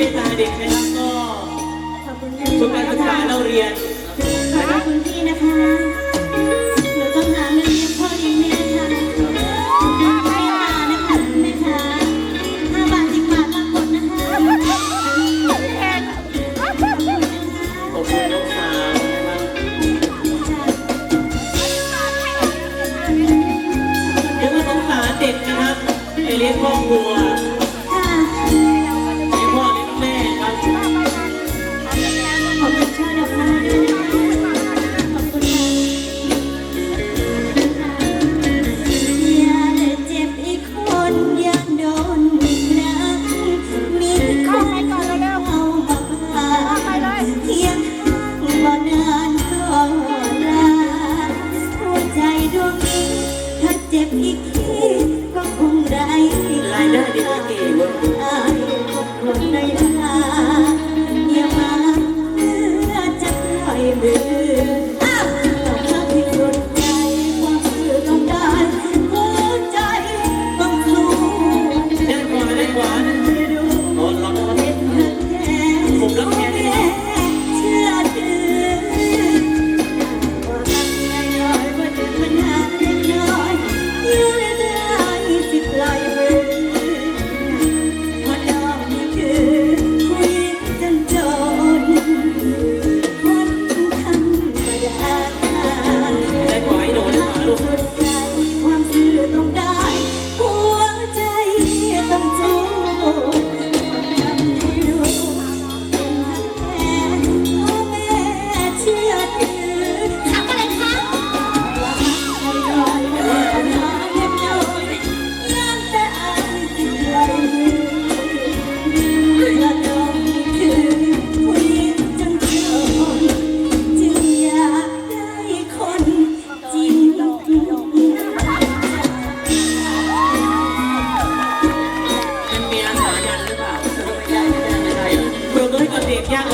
เด็กนะครับก็ขอบคุณทุกการศึกษาเราเรียนขอบคุณพี่นะคะหนูต้องหาเงินเลี้ยกพ่อเลี้ยงแม่ค่ะไม่ตานะคะแม่คะห้าบาทสิบบาทละคนนะคะขอบคุณน้องสาวนะครับเดี๋ยวก็สงสารเด็กนะครับไปเลี้ยงครอบครัว ลิเก็คงได้รายได้ดีเก๋เว้ย คนใน